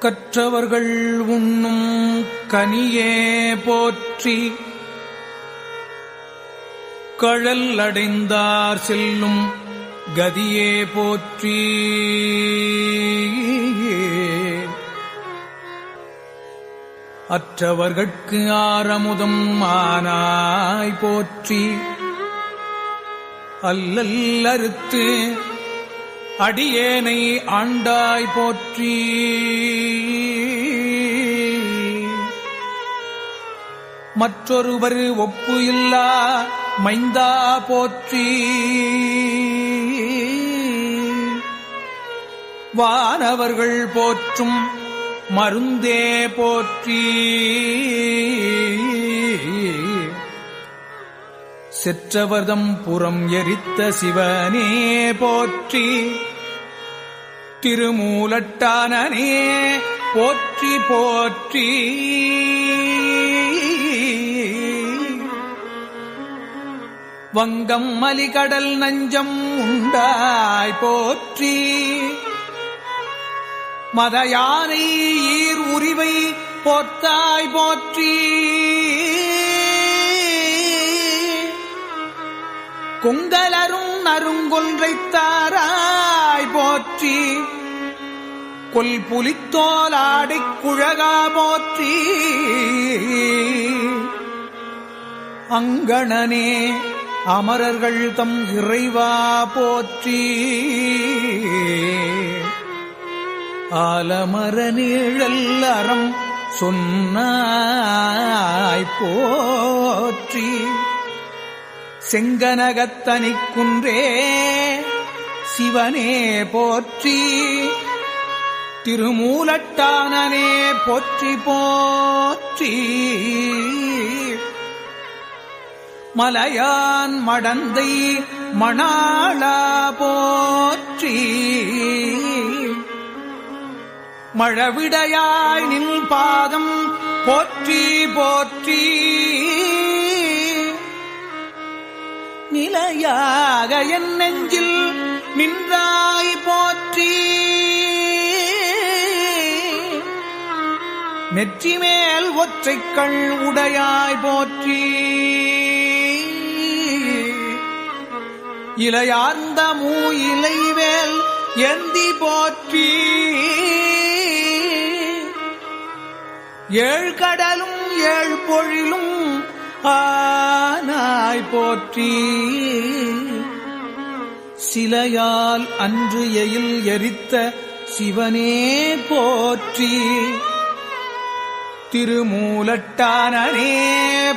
கற்றவர்கள் உண்ணும் கனியே போற்றி. கழல் அடைந்தார் செல்லும் கதியே போற்றி. அற்றவர்கட்கு ஆரமுதம் ஆனாய் போற்றி. அல்லல் அறுத்து அடியேனை ஆண்டாய் போற்றி. மற்றொருவர் ஒப்பு இல்லா மைந்தா போற்றி. வானவர்கள் போற்றும் மருந்தே போற்றி. செற்றவர்தம் புறம் எரித்த சிவனே போற்றி. திருமூலட்டானே போற்றி போற்றி. வங்கம் மலிகடல் நஞ்சம் உண்டாய் போற்றி. மதயானை ஈர் உரிவை போத்தாய் போற்றி. கொங்கலரும் நறுங்கொன்றைத் தாராய் போற்றி கொல் புலித்தோலாடி குழகா போற்றி. அங்கணனே அமரர்கள் தம் இறைவா போற்றி. ஆலமர நீழல் அறம் சொன்னாய் போற்றி. செங்கனகத்தனிக் குன்றே சிவனே போற்றி திருமூலட்டானனே போற்றி போற்றி. மலையான் மடந்தை மணாளா போற்றி. மழவிடையாய் நின் பாதம் போற்றி போற்றி. நிலையாக என் நெஞ்சில் நின்றாய் போற்றி. நெற்றி மேல் கண் உடையாய் போற்றி. இலையார்ந்த மூ இலைவேல் எந்தி போற்றி. ஏழ் கடலும் ஏழ் பொழிலும் ஆனாய் போற்றி. சிலையால் அன்று எயில் எரித்த சிவனே போற்றி. திருமூலட்டானே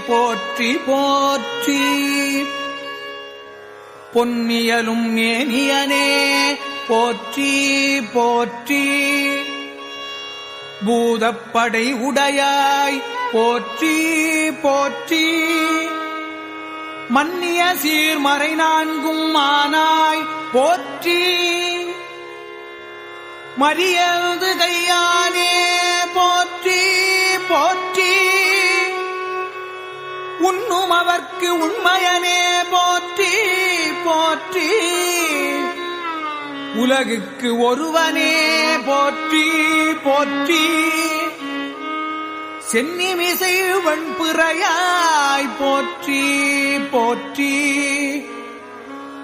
போற்றி போற்றி. பொன்னியலும் நேனியனே போற்றி போற்றி. பூதப்படை உடையாய் போற்றி போற்றி. மன்னிய சீர்மறை நான்கும் ஆனாய் போற்றி. மரியது கையானே போற்றி போற்றி. உண்ணும் அவர்க்கு உண்மையனே போற்றி போற்றி. உலகுக்கு ஒருவனே போற்றி போற்றி. சென்னிமிசை வண்புறையாய் போற்றி போற்றி.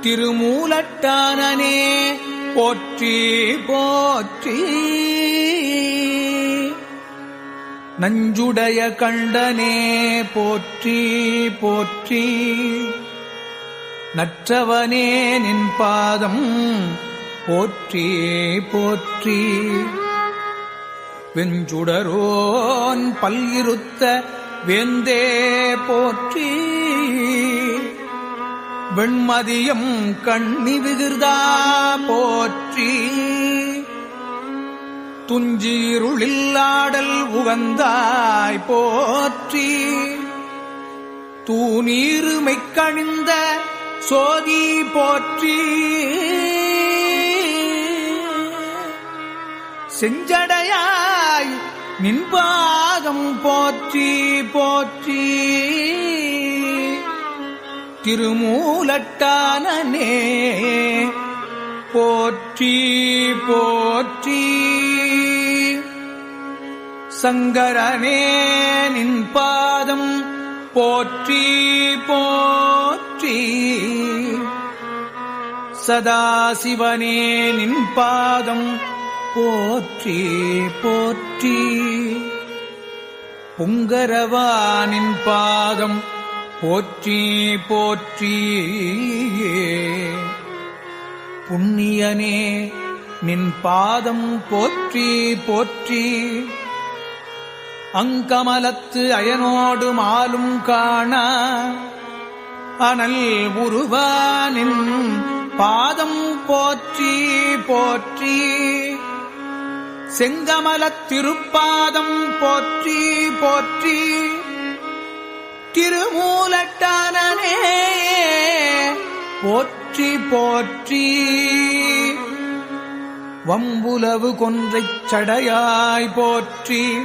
திருமூலட்டானனே போற்றி போற்றி. நஞ்சுடைய கண்டனே போற்றி போற்றி. நற்றவனே நின் பாதம் போற்றி போற்றி. வெஞ்சுடரோன் பல்லிருத்த வேந்தே போற்றி. வெண்மதியம் கண்ணி விகிர்தா போற்றி. துஞ்சீருளில்லாடல் உகந்தாய் போற்றி. தூநீருமை கணிந்த சோதி போற்றி. செஞ்சட நின்பாகம் போற்றி போற்றி. திருமூலட்டானே போற்றி போற்றி. சங்கரனே நின் பாதம் போற்றி போற்றி. சதாசிவனே நின் பாதம் போற்றி போற்றி. புங்கரவானின் பாதம் போற்றி போற்றி புண்ணியனே நின் பாதம் போற்றி போற்றி. அங்கமலத்து அயனோடு மாலும் காண அனல் உருவானின் பாதம் போற்றி போற்றி. செங்கமலத் திருப்பாதம் போற்றி போற்றி. திருமூலட்டானே போற்றி போற்றி. வம்புலவு கொன்றைச் சடையாய் போற்றி.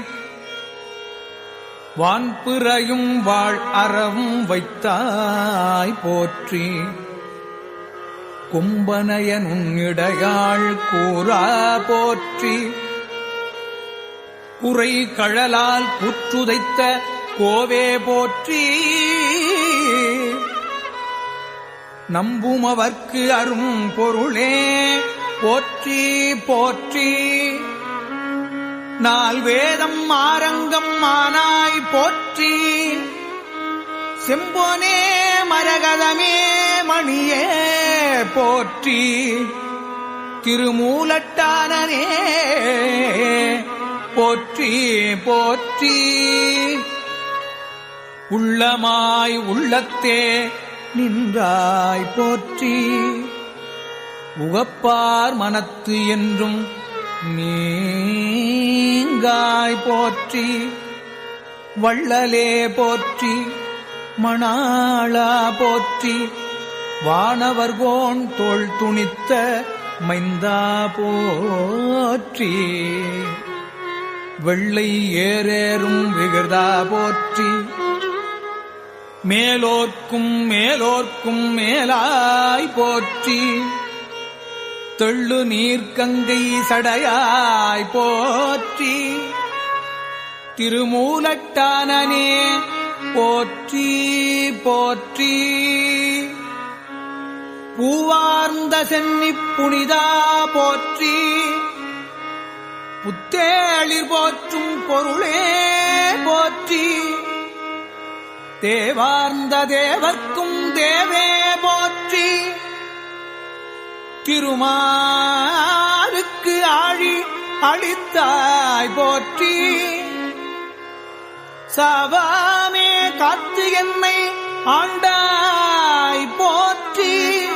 வான்பிறையும் வாழ் அறவும் வைத்தாய் போற்றி. கும்பனையன் உன்னிடையாள் கூறா போற்றி. குறை கழலால் புற்றுதைத்த கோவே போற்றி. நம்புமவர்க்கு அரும் பொருளே போற்றி போற்றி. நால் வேதம் ஆரங்கம் ஆனாய் போற்றி. செம்போனே மரகதமே மணியே போற்றி. திருமூலட்டானனே போற்றி போற்றி. உள்ளமாய் உள்ளத்தே நின்றாய் போற்றி. உகப்பார் மனத்து என்றும் நீங்காய் போற்றி. வள்ளலே போற்றி மணாளா போற்றி. வானவர்கோன் தோள் துணித்த மைந்தா போற்றி. வெள்ளை ஏறேறும் விகிருதா போற்றி. மேலோர்க்கும் மேலோர்க்கும் மேலாய் போற்றி. தெள்ளு நீர்க்கங்கை சடையாய் போற்றி. திருமூலட்டானனே போற்றி போற்றி. பூவார்ந்த சென்னி புனிதா போற்றி. புத்தேளிர் போற்றும் பொருளே போற்றி. தேவார்ந்த தேவர்க்கும் தேவே போற்றி. திருமாருக்கு ஆழி அழித்தாய் போற்றி. சவாமே காத்து என்னை ஆண்டாய் போற்றி.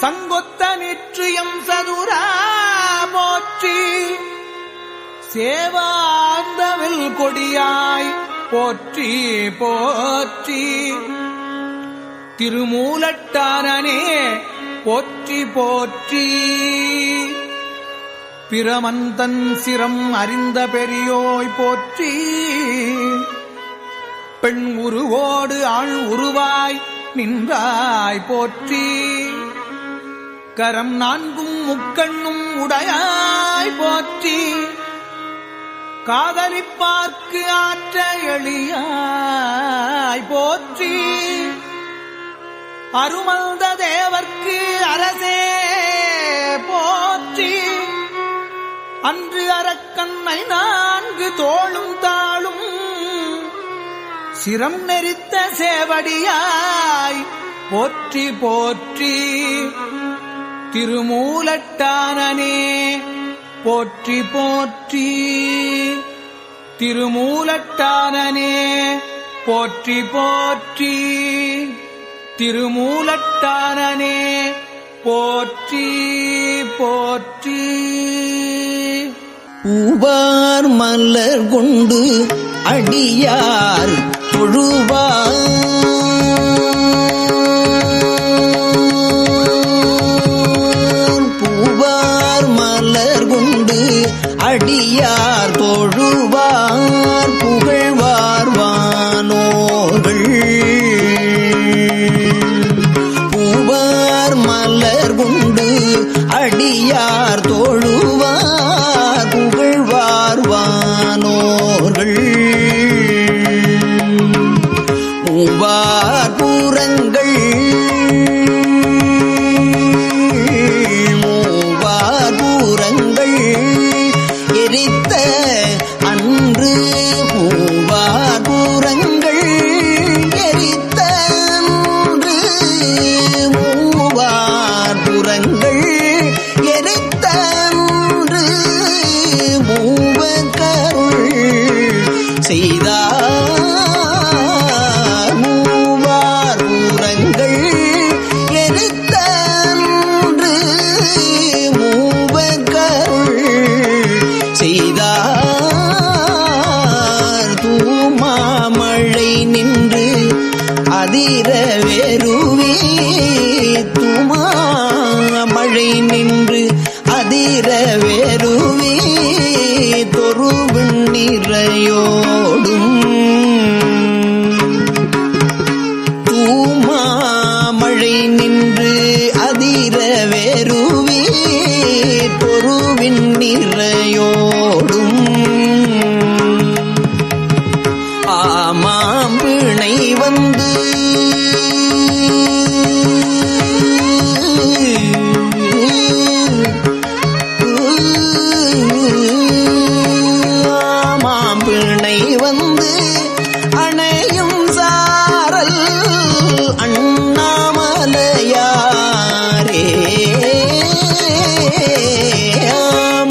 சங்கொத்த நிற்று எம் சதுரா போற்றி சேவாந்தவில் கொடியாய் போற்றி போற்றி. திருமூலட்டானனே போற்றி போற்றி. பிரமந்தன் சிரம் அறிந்த பெரியோய் போற்றி. பெண் உருவோடு ஆள் உருவாய் நின்றாய் போற்றி. கரம் நான்கும் முக்கண்ணும் உடையாய் போற்றி. காதலிப்பார்க்கு ஆற்ற எளியாய் போற்றி. அருமந்த தேவர்க்கு அரசே போற்றி. அன்று அரக்கண்ணை நான்கு தோளும் தாளும். சிரம் நெறித்த சேவடியாய் போற்றி போற்றி. திருமூலட்டானனே. போற்றி போற்றி. திருமூலட்டானனே. போற்றி போற்றி. திருமூலட்டானனே. போற்றி போற்றி. பூவார் மலர் கொண்டு அடியார் தொழுவார். அடியார் தொழுவார்.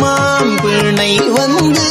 மாம்பிணை வந்து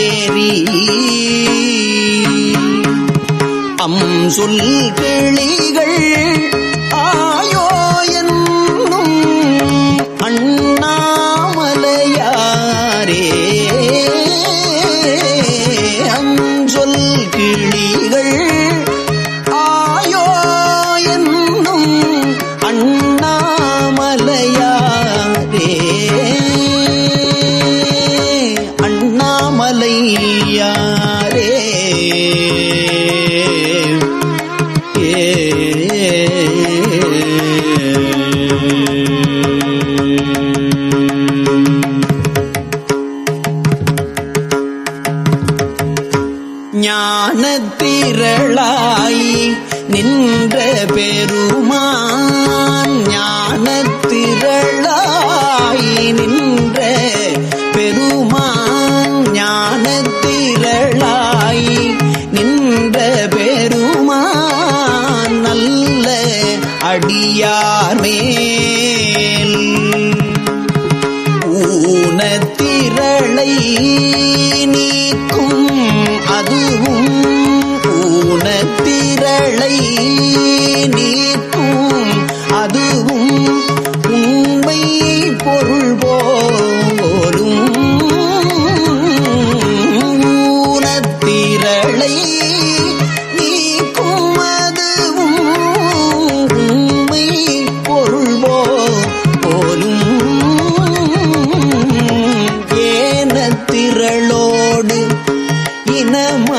ஏறி அம் சொல் கிளிகள் திரளோடு இனம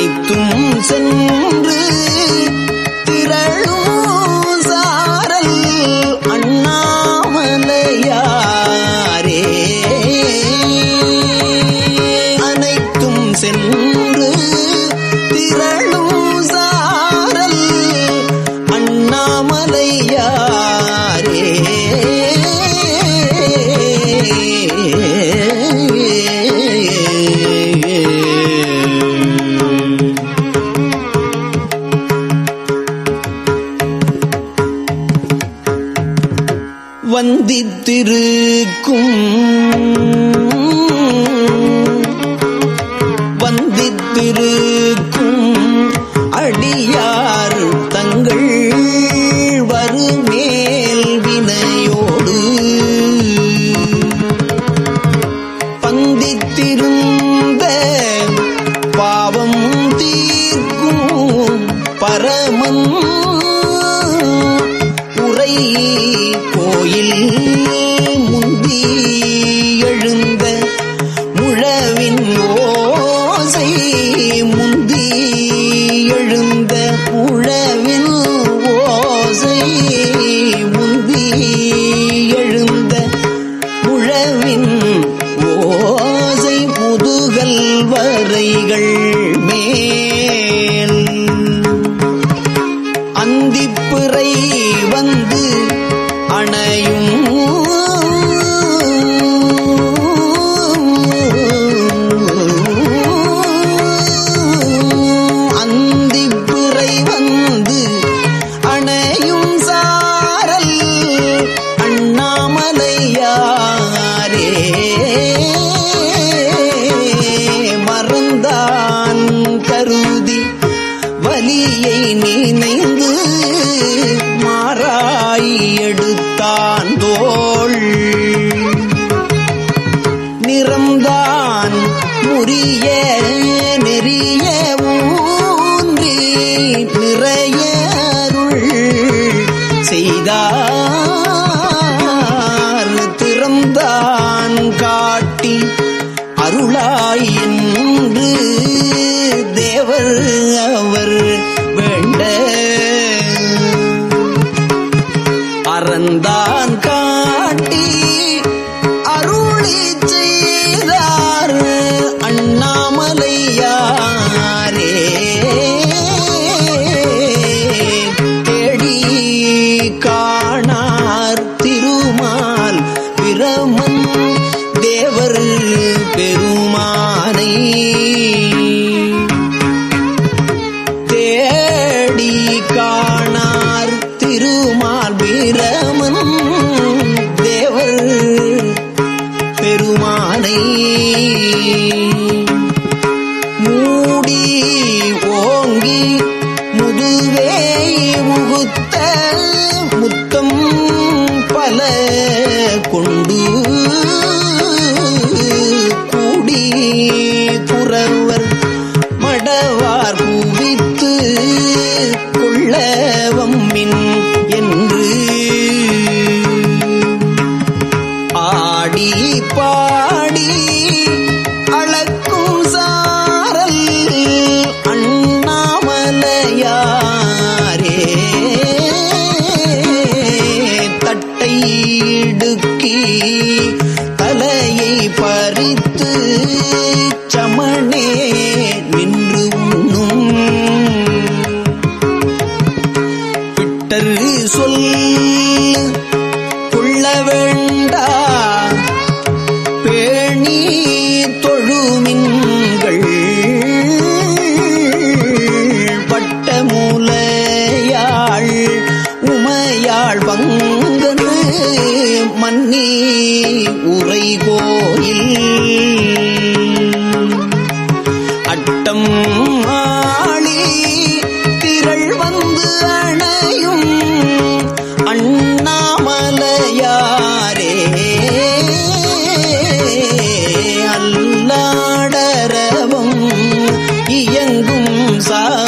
அனைத்தும் சென்று திரளும் bir அந்திப்புரை வந்து அணையும் செய்தார். திறந்தான் காட்டி அருளாய் என்று தேவர் அவர் सा